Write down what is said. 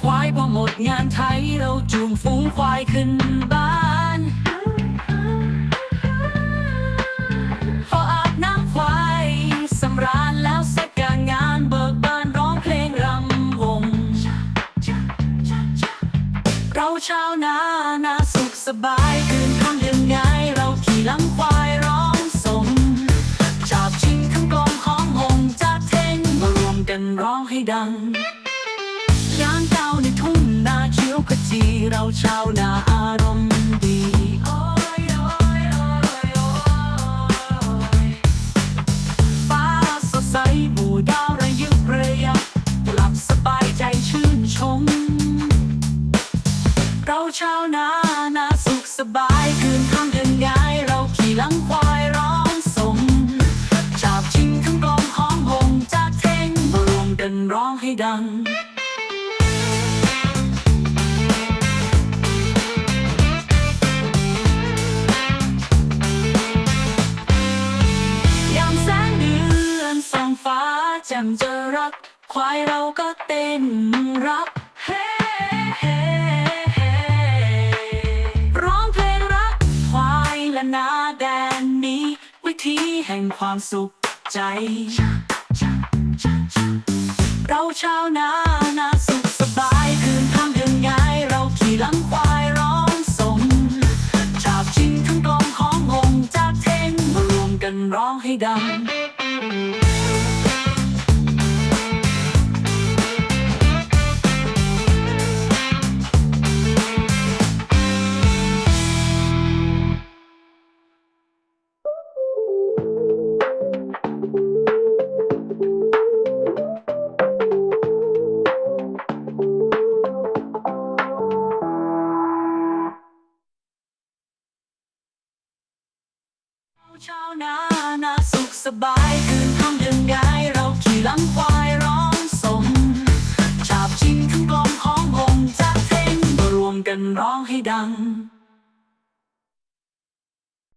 ควายพอหมดงานไทยเราจูงฝูงควายขึ้นบ้าน พออาบน้ำควายสำราญแล้วเสร็จการงานเบิกบานร้องเพลงรำวง เราชาวนานาสุขสบายคืนค่ำเดือนงาย ชาวนาอารมณ์ดีฟ้าสดใสหมู่ดาวระยิบระยับหลับสบายใจชื่นชม เราชาวนานาสุขสบายคืนค่ำเดือนง่ายเราขี่หลังควายร้องสมจับชิงทั้งกลองของหงจากเท่งมารวมกันร้องให้ดัง แจ่มจะรักควายเราก็เต้นรับเฮ้เฮ้เฮ้ร้องเพลงรักควายและนาแดนนี้ วิธีแห่งความสุขใจ เราชาวนานาสุขสบายคืนค่ำเดือนง่ายเราขี่หลังควายร้องสมจับชิงทั้งกองของหงจากเทงมารวมกันร้องให้ดัง ชาวนานาสุขสบายคืนค่ำเดือไกาเราขี่ลังควายร้องสมฉาบชิงทั้งกลองขององจากเพลงมารวมกันร้องให้ดัง